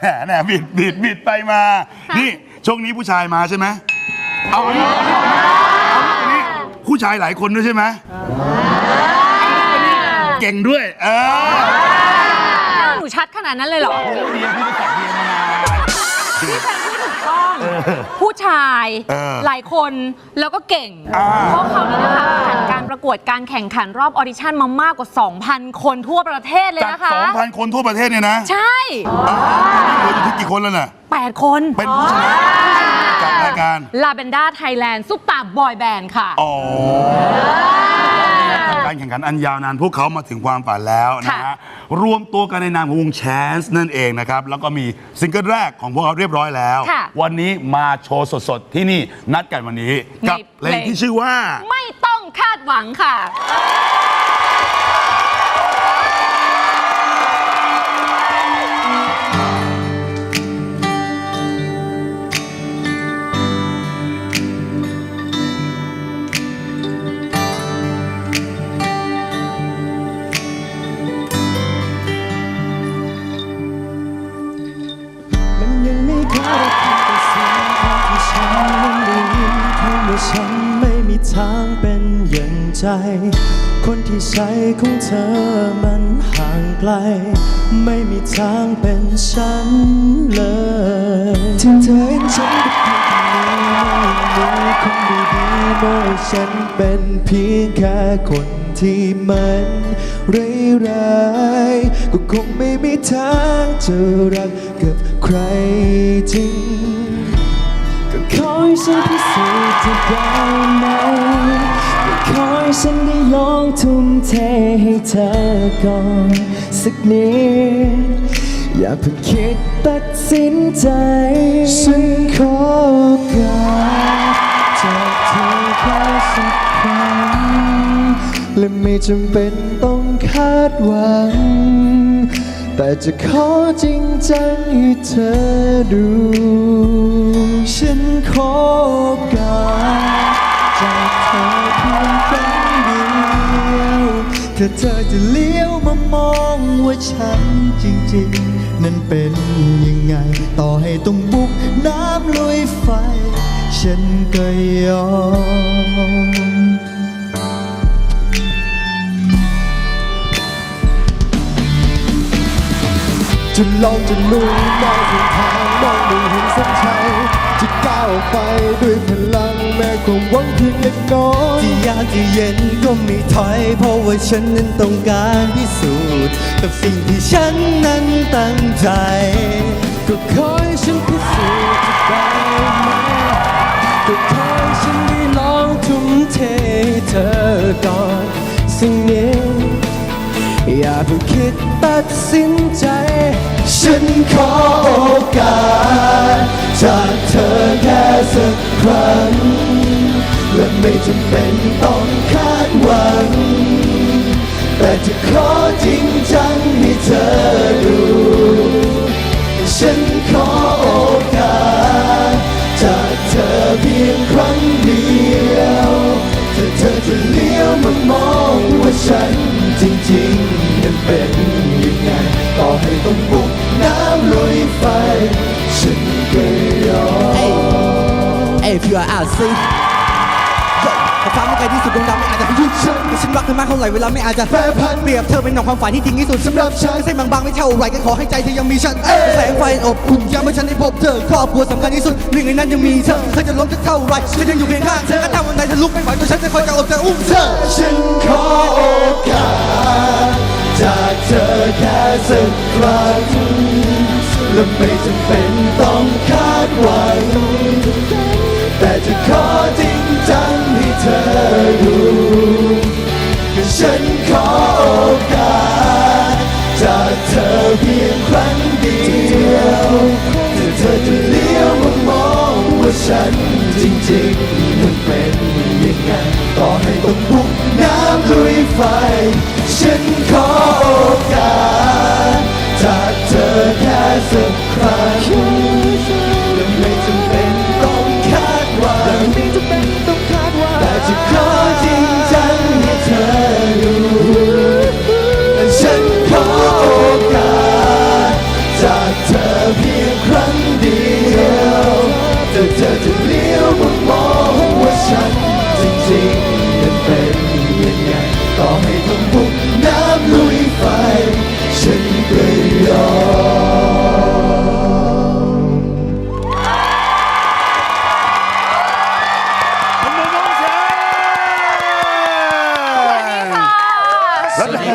แหน่บิดบิดบิดไปมา นี่ช่วงนี้ผู้ชายมาใช่ไหมเอาอันนี้เอาอันนี้เอาอันนี้ผู้ชายหลายคนด้วยใช่ไหมเก่งด้วย เออหนูชัดขนาดนั้นเลยเหรอเบียร์พี่รู้จักเบียร์มานานพี่แฟนพูดถูกต้อง ผู้ชายเออหลายคนแล้วก็เก่งอ่าเพราะเขานี่นะคะ วดการแข่งขันรอบออดิชั่นมามากกว่า 2,000 คนทั่วประเทศเลยจาก นะคะ 2,000 คนทั่วประเทศเนี่ยนะใช่เหลืออยู่ที่กี่คนแล้วน่ะ 8 คนเป็นผู้ชนะจากรายการ ลาเบนด้าไทยแลนด์ซุปตาบอยแบนด์ค่ะ อ๋อการแข่งขันอันยาวนานพวกเขามาถึงความฝันแล้วนะค่ะ ฮะ รวมตัวกันในนามของวงแชนส์นั่นเองนะครับ แล้วก็มีซิงเกิลแรกของพวกเขาเรียบร้อยแล้วค่ะวันนี้มาโชว์สดๆ ที่นี่นัดกันวันนี้ กับในเพลงที่ชื่อว่า ไม่ต้อง คาดหวังค่ะ ใจ คนที่ใช้ของเธอมันห่างไกล ไม่มีทางเป็นฉันเลยถึงเธอเห็นฉันเพียงคนนี้คงดีๆบอกให้ฉันเป็นเพียงแค่คนที่มันร้ายๆก็คงไม่มีทางจะรักกับใครจริง ก็ขอให้ฉันพิสูจน์จะได้ไหม ขอให้ฉันได้ลองทุ่มเทให้เธอก่อนสักนิด อย่าเพิ่งคิดตัดสินใจ ฉันขอโอกาสจากเธอแค่สักครั้งและไม่จำเป็นต้องคาดหวัง แต่จะขอจริงจังให้เธอดู ฉันขอโอกาสจากเธอ ครั้งเดียวถ้าเธอจะเลี้ยวมามองว่าฉันจริงๆ นั้นเป็นยังไง ต่อให้ต้องบุกน้ำลุยไฟ ฉันก็ยอมจะลองจะลุยมองส้นทางมองดูเห็นเส้นชัยจะก้าวไปด้วยพลัง แม้ความหวังเพียงเล็กน้อยที่ยากที่เย็นก็ไม่ถอย เพราะว่าฉันนั้นต้องการพิสูจน์กับสิ่งที่ฉันนั้นตั้งใจ ก็ขอให้ฉันพิสูจน์ได้ไหมก็ขอให้ฉันได้ลองทุ่มเทให้เธอก่อนสิ่งนี้อย่าเพิ่งคิดตัดสินใจ ฉันขอ ไม่จำเป็นต้องคาดหวัง แต่จะขอจริงจังให้เธอดู ฉันขอโอกาส จากเธอเพียงครั้งเดียวถ้าเธอจะเลี้ยวมามองว่าฉันจริงๆนั้นเป็นยังไง ต่อให้ต้องบุกน้ำลุยไฟ ฉันก็ยอม Hey, if you are out, see ฟ้าไม่ไกลที่สุดดวงดาวไม่อาจจะหยุดฉันแต่ฉันรักเธอมากเท่าไหร่เวลาไม่อาจจะแปรผันเปรียบเธอเป็นหนองความฝันที่จริงที่สุดสำหรับฉันเส้นบางๆไม่เท่าไหรก็ขอให้ใจเธอยังมีฉันแสงไฟอบอุ่นยามเมื่อฉันได้พบเธอครอบครัวสำคัญที่สุดหนึ่งในนั้นยังมีเธอเธอจะล้มจะเท่าไหรฉันยังอยู่เพียงข้างเธอก็ถ้าวันใดเธอลุกไม่ไหวตัวฉันจะคอยจะอบจะอุ้มเธอฉันขอโอกาสจากเธอแค่สักครั้งและไม่จำเป็นต้องคาดหวัง อเพียงครั้งเดียวถ้าเธอจะเลี้ยวมามองว่าฉันจริงๆมันเป็นยังไงต่อให้ต้องบุกน้ำลุยไฟ ฉันขอโอกาสจากเธอแค่สัก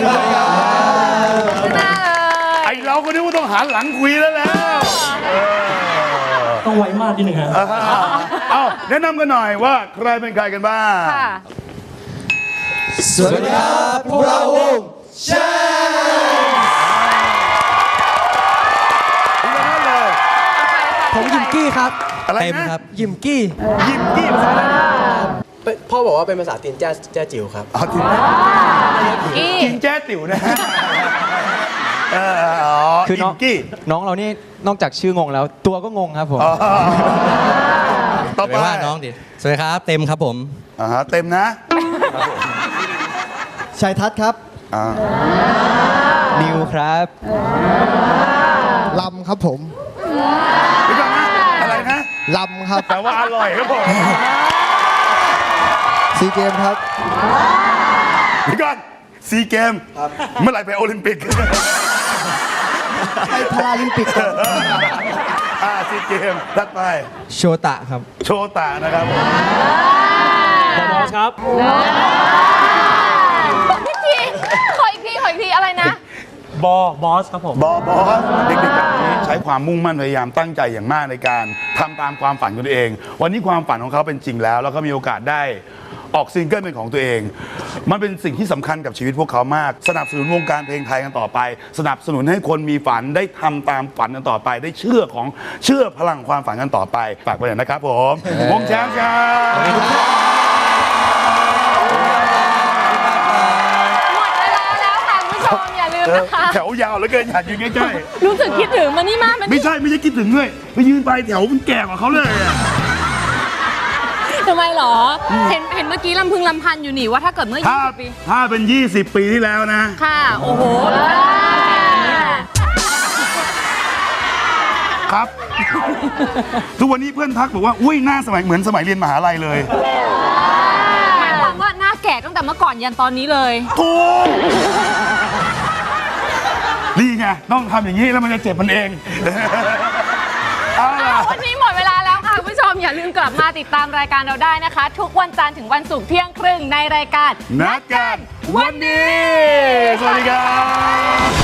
แล้วชนะเลยไอเราก็นึกว่าต้องหันหลังคุยแล้วแล้วต้องไวมากนิดนึงฮะเอาแนะนำกันหน่อยว่าใครเป็นใครกันบ้าง ค่ะ สวัสดีครับพวกเราวงแชร์ทีละท่านเลยผมยิมกี้ครับอะไรนะเต็มครับยิมกี้ยิมกี้ภาษาอะไรนะ พ่อบอกว่าเป็นภาษาตีนแจ้แจ้จิ๋วครับ เอาทีมกี้กินแจ้ติ๋วนะฮะเอออ๋อคือน้องยิมกี้น้องเรานี่นอกจากชื่องงแล้ว ตัวก็งงครับผมอ๋อต่อไปไปว่าน้องดิ สวัสดีครับ เต็มครับผม อ่าฮะเต็มนะชัยทัศน์ครับอ่านิวครับลำครับผมเดี๋ยวก่อนนะอะไรนะ ลำครับ แต่ว่าอร่อยครับผม ซีเกมครับเดี๋ยวก่อนซีเกม เมื่อไหร่ไปโอลิมปิก ไปพาราลิมปิกครับอ่าซีเกมถัดไป โชตะครับ โชตานะครับผมบอสครับ พี่ทีขออีกทีขออีกทีอะไรนะ บอบอสครับผม บอบอสเด็กๆแบบนี้ใช้ความมุ่งมั่นพยายามตั้งใจอย่างมากในการทำตามความฝันของตัวเอง วันนี้ความฝันของเขาเป็นจริงแล้ว แล้วก็มีโอกาสได้ ออกซิงเกิลเป็นของตัวเอง มันเป็นสิ่งที่สำคัญกับชีวิตพวกเขามาก สนับสนุนวงการเพลงไทยกันต่อไป สนับสนุนให้คนมีฝันได้ทำตามฝันกันต่อไป ได้เชื่อของเชื่อพลังความฝันกันต่อไปฝากไว้หน่อยนะครับผมวงแชมป์ครับหมดเวลาแล้วค่ะคุณผู้ชมอย่าลืมเออนะคะแถวยาวเหลือเกินอยากยืนใกล้ๆรู้สึกคิดถึงมันนี่มากมันไม่ใช่ไม่ใช่คิดถึงด้วยไปยืนไปลายแถวมันแก่กว่าเขาเลยอะ ทำไมหรอ เห็นเห็นเมื่อกี้ลำพึงลำพันอยู่นี่ว่าถ้าเกิดเมื่อถ้า20ปี ถ้าเป็น 20 ปีที่แล้วนะ ค่ะ โอ้โห ครับ ทุกวันนี้เพื่อนทักบอกว่า อุ้ยหน้าสมัยเหมือนสมัยเรียนมหาลัยเลย หมายความว่าหน้าแก่ตั้งแต่เมื่อก่อนยันตอนนี้เลย ถูกนี่ไง ต้องทำอย่างนี้แล้วมันจะเจ็บมันเอง เอาล่ะ วันนี้หมด อย่าลืมกลับมาติดตามรายการเราได้นะคะ ทุกวันจันทร์ถึงวันศุกร์เที่ยงครึ่งในรายการ นัดกันวันนี้ สวัสดีครับ